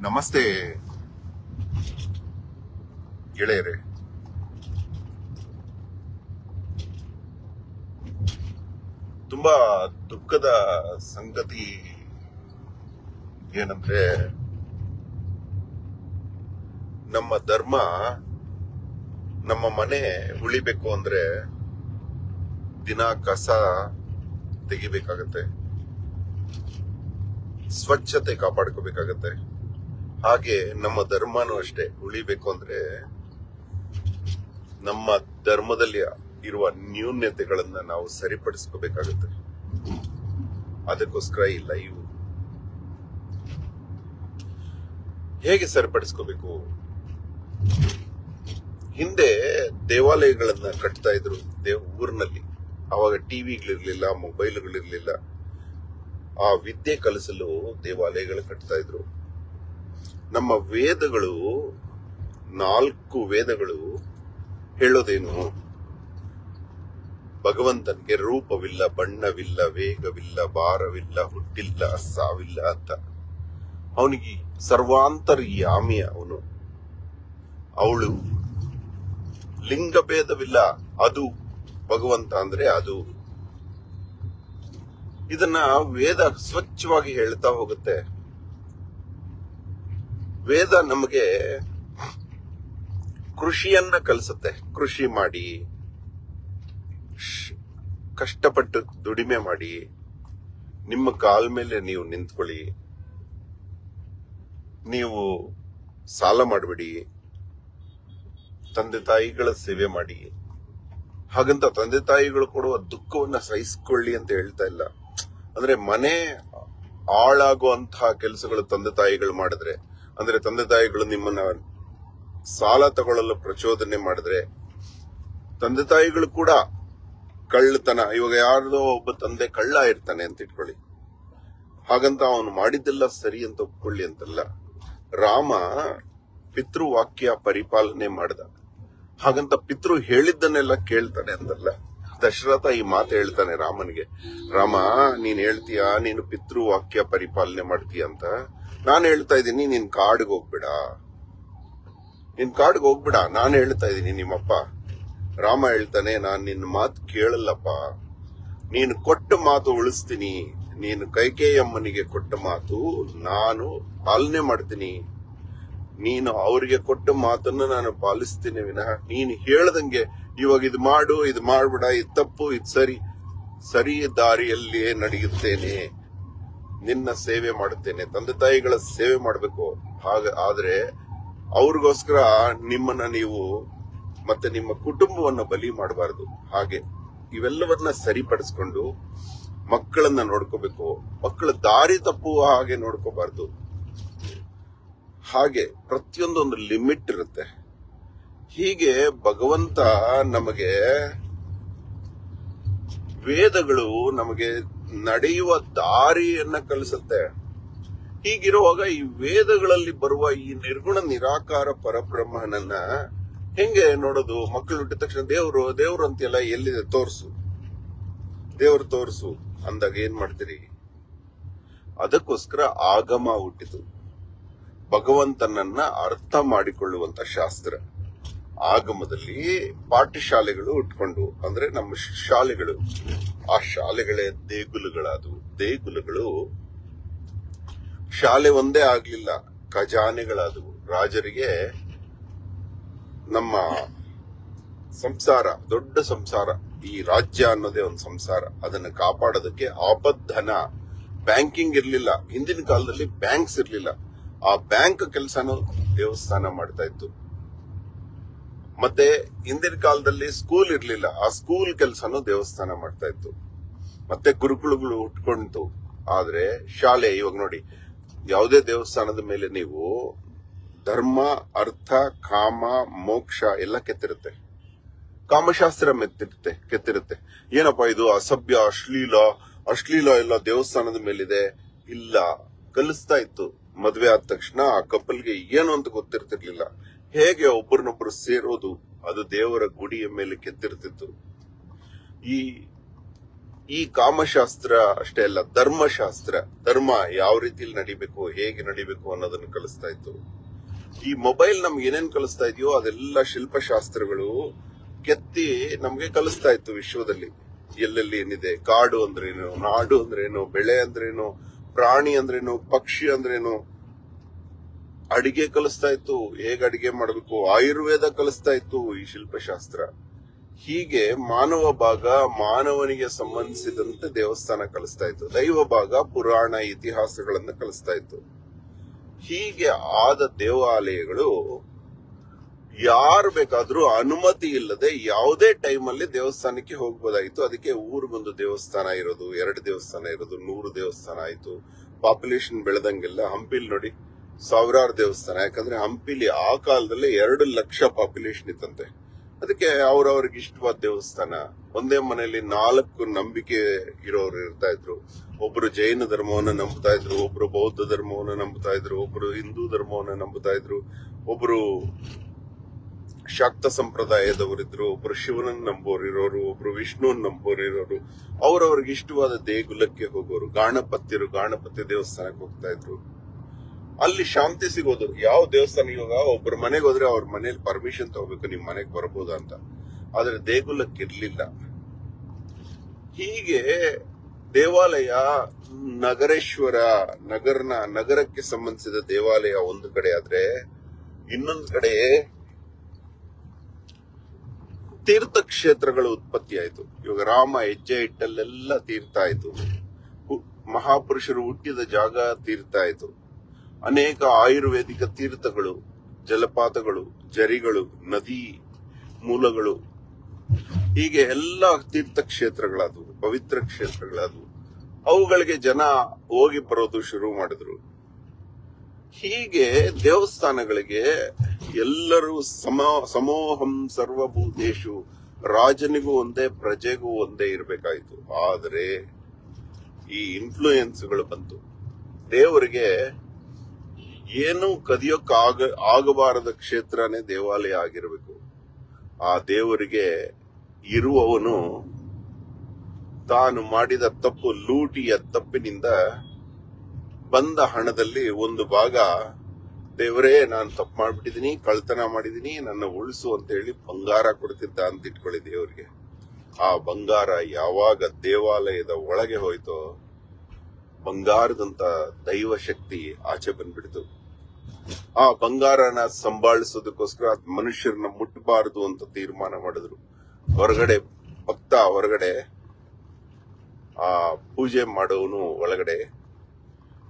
ನಮಸ್ತೆ. ಗೆಳೆಯರೆ. ತುಂಬಾ ದುಃಖದ ಸಂಗತಿ ಏನಂದ್ರೆ, ನಮ್ಮ ಧರ್ಮ ನಮ್ಮ ಮನೆ ಉಳಿಬೇಕು ಅಂದ್ರೆ ದಿನ ಕಸ ತೆಗಿಬೇಕಾಗತ್ತೆ. ಸ್ವಚ್ಛತೆ ಕಾಪಾಡ್ಕೋಬೇಕಾಗತ್ತೆ. ಹಾಗೆ ನಮ್ಮ ಧರ್ಮನೂ ಅಷ್ಟೇ. ಉಳಿಬೇಕು ಅಂದ್ರೆ ನಮ್ಮ ಧರ್ಮದಲ್ಲಿ ಇರುವ ನ್ಯೂನ್ಯತೆಗಳನ್ನ ನಾವು ಸರಿಪಡಿಸ್ಕೋಬೇಕಾಗುತ್ತೆ. ಅದಕ್ಕೋಸ್ಕರ ಈ ಲೈವ್ ಹೇಗೆ ಸರಿಪಡಿಸ್ಕೋಬೇಕು? ಹಿಂದೆ ದೇವಾಲಯಗಳನ್ನ ಕಟ್ತಾ ಇದ್ರು ದೇವ್ ಊರಿನಲ್ಲಿ. ಅವಾಗ ಟಿವಿಗಳಿರ್ಲಿಲ್ಲ ಮೊಬೈಲ್ಗಳಿರ್ಲಿಲ್ಲ. ಆ ವಿದ್ಯೆ ಕಲಿಸಲು ದೇವಾಲಯಗಳು ಕಟ್ತಾ ಇದ್ರು. ನಮ್ಮ ವೇದಗಳು, ನಾಲ್ಕು ವೇದಗಳು ಹೇಳೋದೇನು? ಭಗವಂತನಿಗೆ ರೂಪವಿಲ್ಲ, ಬಣ್ಣವಿಲ್ಲ, ವೇಗವಿಲ್ಲ, ಭಾರವಿಲ್ಲ, ಹುಟ್ಟಿಲ್ಲ, ಸಾವಿಲ್ಲ ಅಂತ. ಅವನಿಗೆ ಸರ್ವಾಂತರ್ಯಾಮಿ ಅವನು. ಅವಳು ಲಿಂಗಭೇದವಿಲ್ಲ ಅದು ಭಗವಂತ ಅಂದ್ರೆ ಅದು. ಇದನ್ನ ವೇದ ಸ್ವಚ್ಛವಾಗಿ ಹೇಳ್ತಾ ಹೋಗುತ್ತೆ. ವೇದ ನಮಗೆ ಕೃಷಿಯನ್ನ ಕಲಿಸುತ್ತೆ. ಕೃಷಿ ಮಾಡಿ ಕಷ್ಟಪಟ್ಟು ದುಡಿಮೆ ಮಾಡಿ, ನಿಮ್ಮ ಕಾಲ್ ಮೇಲೆ ನೀವು ನಿಂತ್ಕೊಳ್ಳಿ, ನೀವು ಸಾಲ ಮಾಡಬೇಡಿ, ತಂದೆ ತಾಯಿಗಳ ಸೇವೆ ಮಾಡಿ. ಹಾಗಂತ ತಂದೆ ತಾಯಿಗಳು ಕೊಡುವ ದುಃಖವನ್ನ ಸಹಿಸಿಕೊಳ್ಳಿ ಅಂತ ಹೇಳ್ತಾ ಇಲ್ಲ. ಅಂದ್ರೆ ಮನೆ ಹಾಳಾಗುವಂತಹ ಕೆಲಸಗಳು ತಂದೆ ತಾಯಿಗಳು ಮಾಡಿದ್ರೆ ಅಂದ್ರೆ ತಂದೆ ತಾಯಿಗಳು ನಿಮ್ಮನ್ನ ಸಾಲ ತಗೊಳ್ಳಲು ಪ್ರಚೋದನೆ ಮಾಡಿದ್ರೆ ತಂದೆ ತಾಯಿಗಳು ಕೂಡ ಕಳ್ಳತನ. ಇವಾಗ ಯಾರ್ದೋ ಒಬ್ಬ ತಂದೆ ಕಳ್ಳ ಇರ್ತಾನೆ ಅಂತ ಇಟ್ಕೊಳ್ಳಿ. ಹಾಗಂತ ಅವನು ಮಾಡಿದ್ದೆಲ್ಲ ಸರಿ ಅಂತ ಒಪ್ಕೊಳ್ಳಿ ಅಂತಲ್ಲ. ರಾಮ ಪಿತೃವಾಕ್ಯ ಪರಿಪಾಲನೆ ಮಾಡ್ದ. ಹಾಗಂತ ಪಿತೃ ಹೇಳಿದ್ದನ್ನೆಲ್ಲ ಕೇಳ್ತಾನೆ ಅಂತಲ್ಲ. ದಶರಥ ಈ ಮಾತು ಹೇಳ್ತಾನೆ ರಾಮನಿಗೆ. ರಾಮ, ನೀನ್ ಹೇಳ್ತೀಯಾ? ನೀನು ಪಿತೃವಾಕ್ಯ ಪರಿಪಾಲನೆ ಮಾಡ್ತೀಯ ಅಂತ? ನಾನು ಹೇಳ್ತಾ ಇದ್ದೀನಿ, ನಿನ್ ಕಾಡಿಗೆ ಹೋಗ್ಬೇಡ. ನಿನ್ ಕಾಡಿಗೆ ಹೋಗ್ಬೇಡ, ನಾನು ಹೇಳ್ತಾ ಇದ್ದೀನಿ, ನಿಮ್ಮಪ್ಪ. ರಾಮ ಹೇಳ್ತಾನೆ, ನಾನು ನಿನ್ನ ಮಾತು ಕೇಳಲ್ಲಪ್ಪ. ನೀನು ಕೊಟ್ಟ ಮಾತು ಉಳಿಸ್ತೀನಿ. ನೀನು ಕೈಕೇಯಮ್ಮನಿಗೆ ಕೊಟ್ಟ ಮಾತು ನಾನು ಪಾಲನೆ ಮಾಡ್ತೀನಿ. ನೀನು ಅವರಿಗೆ ಕೊಟ್ಟ ಮಾತನ್ನು ನಾನು ಪಾಲಿಸ್ತೀನಿ ವಿನಃ ನೀನು ಹೇಳ್ದಂಗೆ, ಇವಾಗ ಇದು ಮಾಡು, ಇದು ಮಾಡ್ಬಿಡ, ಇದು ತಪ್ಪು, ಇದು ಸರಿ. ಸರಿ ದಾರಿಯಲ್ಲಿಯೇ ನಡೆಯುತ್ತೇನೆ. ನಿನ್ನ ಸೇವೆ ಮಾಡುತ್ತೇನೆ, ತಂದೆ ತಾಯಿಗಳ ಸೇವೆ ಮಾಡಬೇಕು. ಹಾಗ ಆದ್ರೆ ಅವ್ರಿಗೋಸ್ಕರ ನಿಮ್ಮನ್ನ ನೀವು ಮತ್ತೆ ನಿಮ್ಮ ಕುಟುಂಬವನ್ನ ಬಲಿ ಮಾಡಬಾರದು. ಹಾಗೆ ಇವೆಲ್ಲವನ್ನ ಸರಿಪಡಿಸ್ಕೊಂಡು ಮಕ್ಕಳನ್ನ ನೋಡ್ಕೋಬೇಕು. ಮಕ್ಕಳ ದಾರಿ ತಪ್ಪುವ ಹಾಗೆ ನೋಡ್ಕೋಬಾರ್ದು. ಹಾಗೆ ಪ್ರತಿಯೊಂದೊಂದು ಲಿಮಿಟ್ ಇರುತ್ತೆ. ಹೀಗೆ ಭಗವಂತ ನಮಗೆ ವೇದಗಳು ನಮಗೆ ನಡೆಯುವ ದಾರಿಯನ್ನ ಕಲಿಸುತ್ತೆ. ಹೀಗಿರುವಾಗ ಈ ವೇದಗಳಲ್ಲಿ ಬರುವ ಈ ನಿರ್ಗುಣ ನಿರಾಕಾರ ಪರಬ್ರಹ್ಮನನ್ನ ಹೆಂಗೆ ನೋಡೋದು? ಮಕ್ಕಳು ಹುಟ್ಟಿದ ತಕ್ಷಣ ದೇವರು, ದೇವ್ರು ಅಂತೆಲ್ಲ ಎಲ್ಲಿದೆ? ತೋರಿಸು. ದೇವ್ರು ತೋರಿಸು. ಅಂದಾಗ ಏನ್ ಮಾಡ್ತೀರಿ? ಅದಕ್ಕೋಸ್ಕರ ಆಗಮ ಹುಟ್ಟಿತು. ಭಗವಂತನನ್ನ ಅರ್ಥ ಮಾಡಿಕೊಳ್ಳುವಂತ ಶಾಸ್ತ್ರ. ಆಗಮದಲ್ಲಿ ಪಾಠಶಾಲೆಗಳು ಉಟ್ಕೊಂಡು, ಅಂದ್ರೆ ನಮ್ಮ ಶಾಲೆಗಳು, ಆ ಶಾಲೆಗಳೇ ದೇಗುಲಗಳಾದವು. ದೇಗುಲಗಳು ಶಾಲೆ ಒಂದೇ ಆಗ್ಲಿಲ್ಲ, ಖಜಾನೆಗಳಾದವು. ರಾಜರಿಗೆ ನಮ್ಮ ಸಂಸಾರ, ದೊಡ್ಡ ಸಂಸಾರ, ಈ ರಾಜ್ಯ ಅನ್ನೋದೇ ಒಂದು ಸಂಸಾರ. ಅದನ್ನ ಕಾಪಾಡೋದಕ್ಕೆ ಆಪದ್ಧನ. ಬ್ಯಾಂಕಿಂಗ್ ಇರಲಿಲ್ಲ. ಹಿಂದಿನ ಕಾಲದಲ್ಲಿ ಬ್ಯಾಂಕ್ಸ್ ಇರಲಿಲ್ಲ. ಆ ಬ್ಯಾಂಕ್ ಕೆಲಸನೂ ದೇವಸ್ಥಾನ ಮಾಡ್ತಾ ಇತ್ತು. ಮತ್ತೆ ಹಿಂದಿನ ಕಾಲದಲ್ಲಿ ಸ್ಕೂಲ್ ಇರ್ಲಿಲ್ಲ. ಆ ಸ್ಕೂಲ್ ಕೆಲಸನೂ ದೇವಸ್ಥಾನ ಮಾಡ್ತಾ ಇತ್ತು. ಮತ್ತೆ ಗುರುಕುಲಗಳು ಹುಟ್ಕೊಂಡಿತು. ಆದ್ರೆ ಶಾಲೆ, ಇವಾಗ ನೋಡಿ, ಯಾವುದೇ ದೇವಸ್ಥಾನದ ಮೇಲೆ ನೀವು ಧರ್ಮ, ಅರ್ಥ, ಕಾಮ, ಮೋಕ್ಷ ಎಲ್ಲ ಕೆತ್ತಿರುತ್ತೆ. ಕಾಮಶಾಸ್ತ್ರ ಮೆತ್ತಿರುತ್ತೆ, ಕೆತ್ತಿರುತ್ತೆ. ಏನಪ್ಪಾ ಇದು ಅಸಭ್ಯ, ಅಶ್ಲೀಲ ಅಶ್ಲೀಲ ಎಲ್ಲ ದೇವಸ್ಥಾನದ ಮೇಲಿದೆ? ಇಲ್ಲ. ಕಲಿಸ್ತಾ ಇತ್ತು. ಮದ್ವೆ ಆದ ತಕ್ಷಣ ಆ ಕಪಲ್ಗೆ ಏನು ಅಂತ ಗೊತ್ತಿರ್ತಿರ್ಲಿಲ್ಲ. ಹೇಗೆ ಒಬ್ಬರನ್ನೊಬ್ಬರು ಸೇರೋದು, ಅದು ದೇವರ ಗುಡಿಯ ಮೇಲೆ ಕೆತ್ತಿರ್ತಿತ್ತು. ಈ ಈ ಕಾಮಶಾಸ್ತ್ರ ಅಷ್ಟೇ ಅಲ್ಲ, ಧರ್ಮಶಾಸ್ತ್ರ, ಧರ್ಮ ಯಾವ ರೀತಿಲಿ ನಡಿಬೇಕು, ಹೇಗೆ ನಡಿಬೇಕು ಅನ್ನೋದನ್ನ ಕಲಿಸ್ತಾ ಇತ್ತು. ಈ ಮೊಬೈಲ್ ನಮ್ಗೆ ಏನೇನ್ ಕಲಿಸ್ತಾ ಇದೆಯೋ ಅದೆಲ್ಲ ಶಿಲ್ಪಶಾಸ್ತ್ರಗಳು ಕೆತ್ತಿ ನಮ್ಗೆ ಕಲಿಸ್ತಾ ಇತ್ತು ವಿಶ್ವದಲ್ಲಿ. ಎಲ್ಲೆಲ್ಲಿ ಏನಿದೆ, ಕಾಡು ಅಂದ್ರೇನು, ನಾಡು ಅಂದ್ರೇನು, ಬೆಳೆ ಅಂದ್ರೇನು, ಪ್ರಾಣಿ ಅಂದ್ರೇನು, ಪಕ್ಷಿ ಅಂದ್ರೇನು ಅಡಿಗೆ ಕಲಿಸ್ತಾ ಇತ್ತು, ಹೇಗೆ ಅಡಿಗೆ ಮಾಡಬೇಕು, ಆಯುರ್ವೇದ ಕಲಿಸ್ತಾ ಇತ್ತು ಈ ಶಿಲ್ಪಶಾಸ್ತ್ರ. ಹೀಗೆ ಮಾನವ ಭಾಗ ಮಾನವನಿಗೆ ಸಂಬಂಧಿಸಿದಂತೆ ದೇವಸ್ಥಾನ ಕಲಿಸ್ತಾ ಇತ್ತು. ದೈವ ಭಾಗ ಪುರಾಣ ಇತಿಹಾಸಗಳನ್ನು ಕಲಿಸ್ತಾ ಇತ್ತು. ಹೀಗೆ ಆದ ದೇವಾಲಯಗಳು ಯಾರು ಬೇಕಾದ್ರೂ ಅನುಮತಿ ಇಲ್ಲದೆ ಯಾವುದೇ ಟೈಮಲ್ಲಿ ದೇವಸ್ಥಾನಕ್ಕೆ ಹೋಗ್ಬೋದಾಗಿತ್ತು. ಅದಕ್ಕೆ ಊರಿಗೊಂದು ದೇವಸ್ಥಾನ ಇರೋದು, ಎರಡು ದೇವಸ್ಥಾನ ಇರೋದು, ನೂರು ದೇವಸ್ಥಾನ ಆಯ್ತು. ಪಾಪ್ಯುಲೇಷನ್ ಬೆಳೆದಂಗೆಲ್ಲ ಹಂಪಿಲ್ ನೋಡಿ. ಸಾವಿರಾರು ದೇವಸ್ಥಾನ, ಯಾಕಂದ್ರೆ ಹಂಪಿಲಿ ಆ ಕಾಲದಲ್ಲಿ ಎರಡು ಲಕ್ಷ ಪಾಪ್ಯುಲೇಷನ್ ಇತ್ತಂತೆ. ಅದಕ್ಕೆ ಅವ್ರವ್ರಿಗೆ ಇಷ್ಟವಾದ ದೇವಸ್ಥಾನ. ಒಂದೇ ಮನೆಯಲ್ಲಿ ನಾಲ್ಕು ನಂಬಿಕೆ ಇರೋರು ಇರ್ತಾ ಇದ್ರು. ಒಬ್ರು ಜೈನ ಧರ್ಮವನ್ನ ನಂಬುತ್ತಾ ಇದ್ರು, ಒಬ್ರು ಬೌದ್ಧ ಧರ್ಮವನ್ನ ನಂಬುತ್ತಾ ಇದ್ರು, ಒಬ್ರು ಹಿಂದೂ ಧರ್ಮವನ್ನ ನಂಬುತ್ತಾ ಇದ್ರು, ಒಬ್ರು ಶಾಕ್ತ ಸಂಪ್ರದಾಯದವರಿದ್ರು ಒಬ್ರು ಶಿವನನ್ನ ನಂಬೋರು ಇರೋರು, ಒಬ್ರು ವಿಷ್ಣುವನ್ನ ನಂಬೋರು ಇರೋರು. ಅವ್ರವ್ರಿಗೆ ಇಷ್ಟವಾದ ದೇಗುಲಕ್ಕೆ ಹೋಗೋರು ಗಾಣಪತ್ಯರು ಗಾಣಪತ್ಯ ದೇವಸ್ಥಾನಕ್ಕೆ ಹೋಗ್ತಾ ಇದ್ರು. ಅಲ್ಲಿ ಶಾಂತಿ ಸಿಗೋದು, ಯಾವ ದೇವಸ್ಥಾನ ಇವಾಗ ಒಬ್ಬರ ಮನೆಗೆ ಹೋದ್ರೆ ಅವ್ರ ಮನೇಲಿ ಪರ್ಮಿಷನ್ ತಗೋಬೇಕು, ನಿಮ್ ಮನೆಗೆ ಬರ್ಬೋದಾ ಅಂತ. ಆದ್ರೆ ದೇಗುಲಕ್ಕೆ ಇರ್ಲಿಲ್ಲ. ಹೀಗೆ ದೇವಾಲಯ ನಗರೇಶ್ವರ ನಗರನ, ನಗರಕ್ಕೆ ಸಂಬಂಧಿಸಿದ ದೇವಾಲಯ ಒಂದು ಕಡೆ ಆದ್ರೆ ಇನ್ನೊಂದು ಕಡೆ ತೀರ್ಥಕ್ಷೇತ್ರಗಳು ಉತ್ಪತ್ತಿ ಆಯಿತು. ಇವಾಗ ರಾಮ ಹೆಜ್ಜೆ ಇಟ್ಟಲ್ಲೆಲ್ಲ ತೀರ್ಥ ಆಯಿತು. ಮಹಾಪುರುಷರು ಹುಟ್ಟಿದ ಜಾಗ ತೀರ್ಥ ಆಯ್ತು. ಅನೇಕ ಆಯುರ್ವೇದಿಕ ತೀರ್ಥಗಳು, ಜಲಪಾತಗಳು, ಜರಿಗಳು, ನದಿ ಮೂಲಗಳು, ಹೀಗೆ ಎಲ್ಲ ತೀರ್ಥಕ್ಷೇತ್ರಗಳಾದವು, ಪವಿತ್ರ ಕ್ಷೇತ್ರಗಳಾದವು. ಅವುಗಳಿಗೆ ಜನ ಹೋಗಿ ಬರೋದು ಶುರು ಮಾಡಿದ್ರು. ಹೀಗೆ ದೇವಸ್ಥಾನಗಳಿಗೆ ಎಲ್ಲರೂ ಸಮ, ಸಮೋಹಂ ಸರ್ವಭೂತೇಶು ರಾಜನಿಗೂ ಒಂದೇ, ಪ್ರಜೆಗೂ ಒಂದೇ ಇರಬೇಕಾಯಿತು. ಆದರೆ ಈ ಇನ್ಫ್ಲೂಯೆನ್ಸ್ಗಳು ಬಂತು. ದೇವರಿಗೆ ಏನು ಕದಿಯೋಕ್ ಆಗ, ಆಗಬಾರದ ಕ್ಷೇತ್ರನೇ ದೇವಾಲಯ ಆಗಿರಬೇಕು. ಆ ದೇವರಿಗೆ ಇರುವವನು ತಾನು ಮಾಡಿದ ತಪ್ಪು ಲೂಟಿಯ ತಪ್ಪಿನಿಂದ ಬಂದ ಹಣದಲ್ಲಿ ಒಂದು ಭಾಗ, ದೇವರೇ, ನಾನು ತಪ್ಪು ಮಾಡಿಬಿಟ್ಟಿದ್ದೀನಿ ಕಳ್ತನ ಮಾಡಿದೀನಿ, ನನ್ನ ಉಳಿಸು ಅಂತ ಹೇಳಿ ಬಂಗಾರ ಕೊಡ್ತಿದ್ದ ಅಂತ ಇಟ್ಕೊಳ್ಳಿ ದೇವರಿಗೆ. ಆ ಬಂಗಾರ ಯಾವಾಗ ದೇವಾಲಯದ ಒಳಗೆ ಹೋಯ್ತೋ, ಬಂಗಾರದಂತ ದೈವ ಶಕ್ತಿ ಆಚೆ ಬಂದ್ಬಿಡ್ತು. ಆ ಬಂಗಾರನ ಸಂಭಾಳಿಸೋದಕ್ಕೋಸ್ಕರ ಮನುಷ್ಯರನ್ನ ಮುಟ್ಟಬಾರದು ಅಂತ ತೀರ್ಮಾನ ಮಾಡಿದ್ರು. ಹೊರಗಡೆ, ಭಕ್ತ ಹೊರಗಡೆ, ಆ ಪೂಜೆ ಮಾಡೋನು ಒಳಗಡೆ.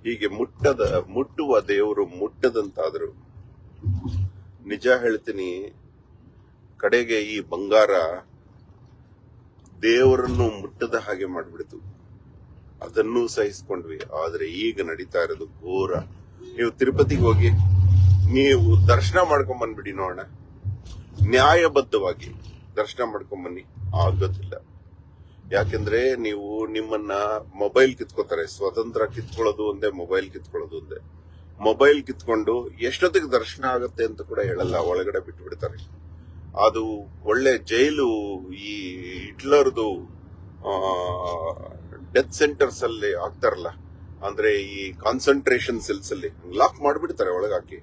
ಹೀಗೆ ಮುಟ್ಟದ, ಮುಟ್ಟುವ ದೇವರು ಮುಟ್ಟದಂತಾದ್ರು. ನಿಜ ಹೇಳ್ತೀನಿ, ಕಡೆಗೆ ಈ ಬಂಗಾರ ದೇವರನ್ನು ಮುಟ್ಟದ ಹಾಗೆ ಮಾಡಿಬಿಡ್ತು. ಅದನ್ನೂ ಸಹಿಸ್ಕೊಂಡ್ವಿ, ಆದ್ರೆ ಈಗ ನಡೀತಾ ಇರೋದು ಘೋರ. ನೀವು ತಿರುಪತಿಗೆ ಹೋಗಿ, ನೀವು ದರ್ಶನ ಮಾಡ್ಕೊಂಡ್ ಬಂದ್ಬಿಡಿ ನೋಡೋಣ. ನ್ಯಾಯಬದ್ಧವಾಗಿ ದರ್ಶನ ಮಾಡ್ಕೊಂಡ್ ಬನ್ನಿ. ಆಗೋದಿಲ್ಲ ಯಾಕೆಂದ್ರೆ ನೀವು ನಿಮ್ಮನ್ನ ಮೊಬೈಲ್ ಕಿತ್ಕೋತಾರೆ. ಸ್ವತಂತ್ರ ಕಿತ್ಕೊಳ್ಳೋದು ಒಂದೇ, ಮೊಬೈಲ್ ಕಿತ್ಕೊಳ್ಳೋದು ಒಂದೇ. ಮೊಬೈಲ್ ಕಿತ್ಕೊಂಡು ಎಷ್ಟೊತ್ತಿಗೆ ದರ್ಶನ ಆಗುತ್ತೆ ಅಂತ ಕೂಡ ಹೇಳಲ್ಲ. ಒಳಗಡೆ ಬಿಟ್ಟು ಬಿಡ್ತಾರೆ ಅದು ಒಳ್ಳೆ ಜೈಲು ಈ ಹಿಟ್ಲರ್ದು ಡೆತ್ ಸೆಂಟರ್ಸ್ ಅಲ್ಲಿ ಆಗ್ತಾರಲ್ಲ. ಅಂದ್ರೆ ಈ ಕಾನ್ಸಂಟ್ರೇಷನ್ ಸೆಲ್ಸ್ ಅಲ್ಲಿ ಲಾಕ್ ಮಾಡಿಬಿಡ್ತಾರೆ ಒಳಗಾಕಿ.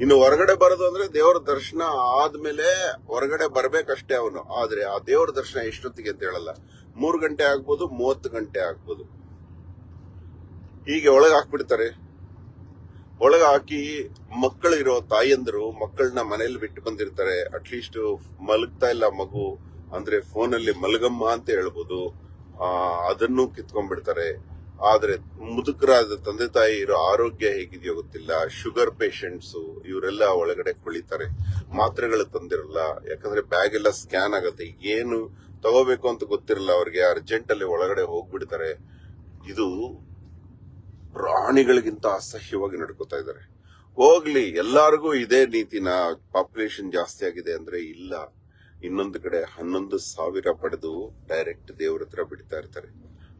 ಇನ್ನು ಹೊರಗಡೆ ಬರೋದು ಅಂದ್ರೆ ದೇವರ ದರ್ಶನ ಆದ್ಮೇಲೆ ಹೊರಗಡೆ ಬರ್ಬೇಕಷ್ಟೇ ಅವನು. ಆದ್ರೆ ಆ ದೇವರ ದರ್ಶನ ಎಷ್ಟೊತ್ತಿಗೆ ಅಂತ ಹೇಳಲ್ಲ. ಮೂರು ಗಂಟೆ ಆಗ್ಬೋದು, ಮೂವತ್ತು ಗಂಟೆ ಆಗ್ಬೋದು. ಹೀಗೆ ಒಳಗೆ ಹಾಕ್ಬಿಡ್ತಾರೆ. ಒಳಗೆ ಹಾಕಿ ಮಕ್ಕಳಿರೋ ತಾಯಂದರು ಮಕ್ಕಳನ್ನ ಮನೇಲಿ ಬಿಟ್ಟು ಬಂದಿರ್ತಾರೆ. ಅಟ್ಲೀಸ್ಟ್ ಮಲಗ್ತಾ ಇಲ್ಲ ಮಗು. ಅಂದ್ರೆ ಫೋನಲ್ಲಿ ಮಲಗಮ್ಮ ಅಂತ ಹೇಳ್ಬೋದು. ಅದನ್ನು ಕಿತ್ಕೊಂಡ್ಬಿಡ್ತಾರೆ. ಆದ್ರೆ ಮುದುಕರಾದ ತಂದೆ ತಾಯಿ ಇರೋ ಆರೋಗ್ಯ ಹೇಗಿದೆಯೋ ಗೊತ್ತಿಲ್ಲ ಶುಗರ್ ಪೇಷಂಟ್ಸ್ ಇವರೆಲ್ಲ ಒಳಗಡೆ ಕುಳಿತಾರೆ, ಮಾತ್ರೆಗಳು ತಂದಿರಲ್ಲ, ಯಾಕಂದ್ರೆ ಬ್ಯಾಗ್ ಎಲ್ಲ ಸ್ಕ್ಯಾನ್ ಆಗುತ್ತೆ, ಏನು ತಗೋಬೇಕು ಅಂತ ಗೊತ್ತಿರಲ್ಲ ಅವ್ರಿಗೆ ಅರ್ಜೆಂಟ್ ಅಲ್ಲಿ ಒಳಗಡೆ ಹೋಗ್ಬಿಡ್ತಾರೆ. ಇದು ಪ್ರಾಣಿಗಳಿಗಿಂತ ಅಸಹ್ಯವಾಗಿ ನಡ್ಕೋತಾ ಇದ್ದಾರೆ. ಹೋಗ್ಲಿ, ಎಲ್ಲಾರ್ಗೂ ಇದೇ ನೀತಿನ ಪಾಪ್ಯುಲೇಷನ್ ಜಾಸ್ತಿ ಆಗಿದೆ ಅಂದ್ರೆ ಇಲ್ಲ. ಇನ್ನೊಂದು ಕಡೆ ಹನ್ನೊಂದು ಸಾವಿರ ಪಡೆದು ಡೈರೆಕ್ಟ್ ದೇವ್ರ ಹತ್ರ ಬಿಡ್ತಾ ಇರ್ತಾರೆ.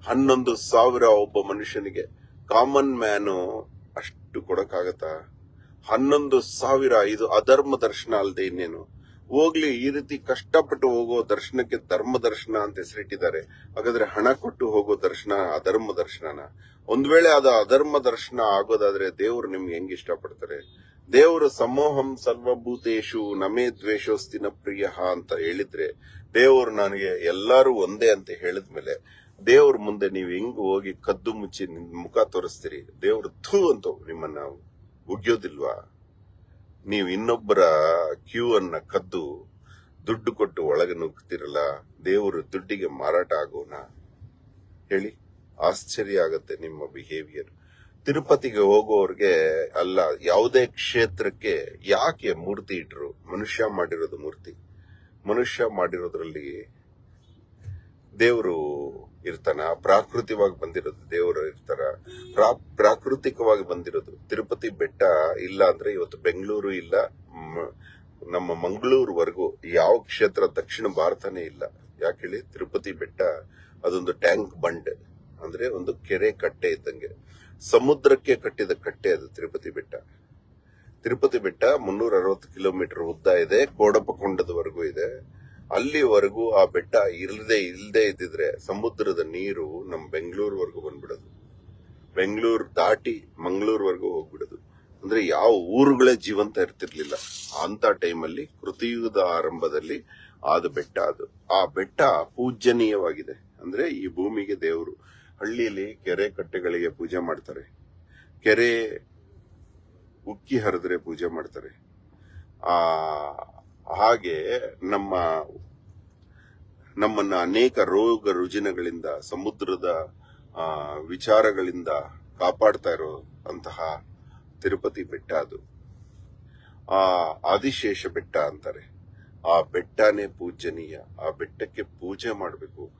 ಹನ್ನೊಂದು ಸಾವಿರ ಒಬ್ಬ ಮನುಷ್ಯನಿಗೆ ಕಾಮನ್ ಮ್ಯಾನು ಅಷ್ಟು ಕೊಡಕ್ಕಾಗತ್ತಾ? ಹನ್ನೊಂದು ಸಾವಿರ, ಇದು ಅಧರ್ಮ ದರ್ಶನ ಅಲ್ಲದೆ ಇನ್ನೇನು? ಹೋಗ್ಲಿ, ಈ ರೀತಿ ಕಷ್ಟಪಟ್ಟು ಹೋಗೋ ದರ್ಶನಕ್ಕೆ ಧರ್ಮ ದರ್ಶನ ಅಂತ ಹೆಸರಿಟ್ಟಿದ್ದಾರೆ. ಹಾಗಾದ್ರೆ ಹಣ ಕೊಟ್ಟು ಹೋಗೋ ದರ್ಶನ ಅಧರ್ಮ ದರ್ಶನನ? ಒಂದ್ ವೇಳೆ ಅದು ಅಧರ್ಮ ದರ್ಶನ ಆಗೋದಾದ್ರೆ ದೇವರು ನಿಮ್ಗೆ ಹೆಂಗ್ ಇಷ್ಟಪಡ್ತಾರೆ? ದೇವರು ಸಮೋಹಂ ಸರ್ವಭೂತೇಶು ನಮೇ ದ್ವೇಷೋಸ್ತಿನ ಪ್ರಿಯ ಅಂತ ಹೇಳಿದ್ರೆ ದೇವರು ನನಗೆ ಎಲ್ಲರೂ ಒಂದೇ ಅಂತ ಹೇಳಿದ್ಮೇಲೆ ದೇವ್ರ ಮುಂದೆ ನೀವು ಹೆಂಗ್ ಹೋಗಿ ಕದ್ದು ಮುಚ್ಚಿ ನಿಮ್ ಮುಖ ತೋರಿಸ್ತೀರಿ? ದೇವ್ರ ಥೂ ಅಂತ ನಿಮ್ಮನ್ನ ಉಗ್ಯೋದಿಲ್ವಾ? ನೀವು ಇನ್ನೊಬ್ಬರ ಕ್ಯೂ ಅನ್ನ ಕದ್ದು ದುಡ್ಡು ಕೊಟ್ಟು ಒಳಗೆ ನುಗ್ತಿರಲ್ಲ ದೇವರು ದುಡ್ಡಿಗೆ ಮಾರಾಟ ಆಗೋಣ? ಹೇಳಿ. ಆಶ್ಚರ್ಯ ಆಗತ್ತೆ ನಿಮ್ಮ ಬಿಹೇವಿಯರ್. ತಿರುಪತಿಗೆ ಹೋಗೋರ್ಗೆ ಅಲ್ಲ, ಯಾವುದೇ ಕ್ಷೇತ್ರಕ್ಕೆ ಯಾಕೆ ಮೂರ್ತಿ ಇಟ್ರು? ಮನುಷ್ಯ ಮಾಡಿರೋದು ಮೂರ್ತಿ. ಮನುಷ್ಯ ಮಾಡಿರೋದ್ರಲ್ಲಿ ದೇವರು ಇರ್ತಾನ, ಪ್ರಾಕೃತಿಕವಾಗಿ ಬಂದಿರೋದು ದೇವರು ಇರ್ತಾರ, ಪ್ರಾ- ಪ್ರಾಕೃತಿಕವಾಗಿ ಬಂದಿರೋದು. ತಿರುಪತಿ ಬೆಟ್ಟ ಇಲ್ಲ ಅಂದ್ರೆ ಇವತ್ತು ಬೆಂಗಳೂರು ಇಲ್ಲ ನಮ್ಮ ಮಂಗಳೂರುವರೆಗೂ ಯಾವ ಕ್ಷೇತ್ರ ದಕ್ಷಿಣ ಭಾರತನೇ ಇಲ್ಲ. ಯಾಕೆ ಹೇಳಿ? ತಿರುಪತಿ ಬೆಟ್ಟ ಅದೊಂದು ಟ್ಯಾಂಕ್ ಬಂಡ್, ಅಂದ್ರೆ ಒಂದು ಕೆರೆ ಕಟ್ಟೆ ಇದ್ದಂಗೆ. ಸಮುದ್ರಕ್ಕೆ ಕಟ್ಟಿದ ಕಟ್ಟೆ ಅದು ತಿರುಪತಿ ಬೆಟ್ಟ. ತಿರುಪತಿ ಬೆಟ್ಟ ಮುನ್ನೂರ ಅರವತ್ತು ಕಿಲೋಮೀಟರ್ ಉದ್ದ ಇದೆ, ಕೋಡಪಕೊಂಡದವರೆಗೂ ಇದೆ. ಅಲ್ಲಿವರೆಗೂ ಆ ಬೆಟ್ಟ ಇಲ್ಲದೆ ಇಲ್ಲದೆ ಇದ್ದಿದ್ರೆ ಸಮುದ್ರದ ನೀರು ನಮ್ಮ ಬೆಂಗಳೂರುವರೆಗೂ ಬಂದ್ಬಿಡೋದು. ಬೆಂಗಳೂರು ದಾಟಿ ಮಂಗಳೂರುವರೆಗೂ ಹೋಗ್ಬಿಡೋದು. ಅಂದ್ರೆ ಯಾವ ಊರುಗಳೇ ಜೀವಂತ ಇರ್ತಿರ್ಲಿಲ್ಲ. ಅಂತ ಟೈಮಲ್ಲಿ ಕೃತಿಯುಗದ ಆರಂಭದಲ್ಲಿ ಆದ ಬೆಟ್ಟ ಅದು. ಆ ಬೆಟ್ಟ ಪೂಜನೀಯವಾಗಿದೆ ಅಂದ್ರೆ ಈ ಭೂಮಿಗೆ ದೇವರು ಹಳ್ಳಿಯಲ್ಲಿ ಕೆರೆ ಕಟ್ಟೆಗಳಿಗೆ ಪೂಜೆ ಮಾಡ್ತಾರೆ. ಕೆರೆ ಉಕ್ಕಿ ಹರಿದ್ರೆ ಪೂಜೆ ಮಾಡ್ತಾರೆ. ಆ ಹಾಗೆ ನಮ್ಮ, ನಮ್ಮನ್ನ ಅನೇಕ ರೋಗ ರುಜಿನಗಳಿಂದ, ಸಮುದ್ರದ ವಿಚಾರಗಳಿಂದ ಕಾಪಾಡ್ತಾ ಇರೋ ಅಂತಹ ತಿರುಪತಿ ಬೆಟ್ಟ ಅದು. ಆ ಆದಿಶೇಷ ಬೆಟ್ಟ ಅಂತಾರೆ. ಆ ಬೆಟ್ಟನೇ ಪೂಜನೀಯ ಆ ಬೆಟ್ಟಕ್ಕೆ ಪೂಜೆ ಮಾಡಬೇಕು.